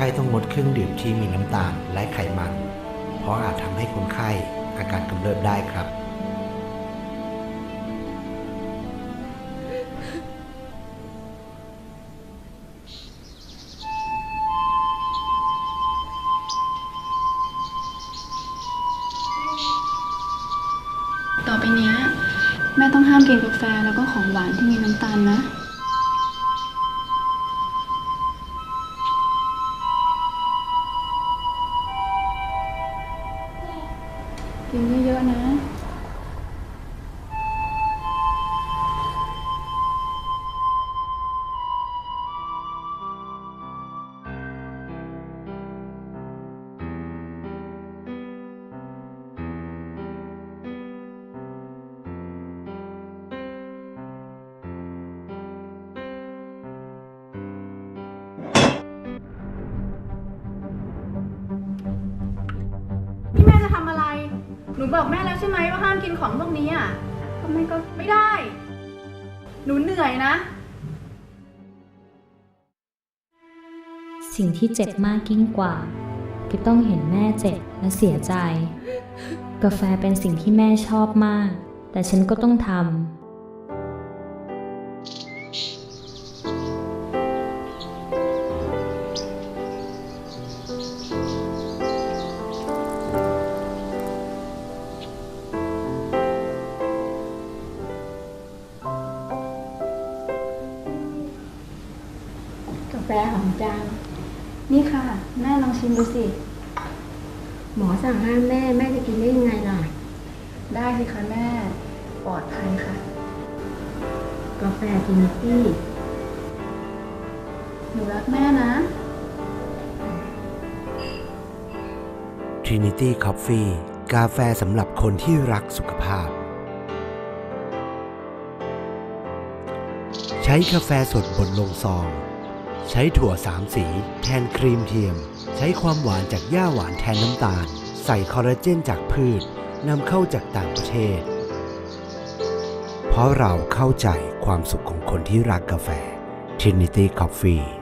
ข้ต้องงดเครื่องดื่มที่มีน้ำตาลและไขมัน เพราะอาจทำให้คนไข้อาการกำเริบได้ครับ ต่อไปเนี้ย แม่ต้องห้ามกินกาแฟแล้วก็ของหวานที่มีน้ำตาลนะ กินเยอะๆนะ นูบอกแม่แล้วใช่ไหมว่าห้ามกินของพวกนี้อะทำไมก็ไม่ได้ หนูเหนื่อยนะ สิ่งที่เจ็บมากยิ่งกว่าคือต้องเห็นแม่เจ็บและเสียใจ กาแฟเป็นสิ่งที่แม่ชอบมาก แต่ฉันก็ต้องทำ กาแฟหอมจังนี่ค่ะ แม่ลองชิมดูสิ หมอสั่งห้ามแม่ แม่จะกินได้ยังไงล่ะ ได้สิคะแม่ ปลอดภัยค่ะ กาแฟทินิตี้หนูรักแม่นะ Trinity Coffee กาแฟสำหรับคนที่รักสุขภาพ ใช้กาแฟสดบดลงซอง ใช้ถั่วสามสีแทนครีมเทียม ใช้ความหวานจากหญ้าหวานแทนน้ำตาล ใส่คอลลาเจนจากพืชนำเข้าจากต่างประเทศ เพราะเราเข้าใจความสุขของคนที่รักกาแฟ Trinity Coffee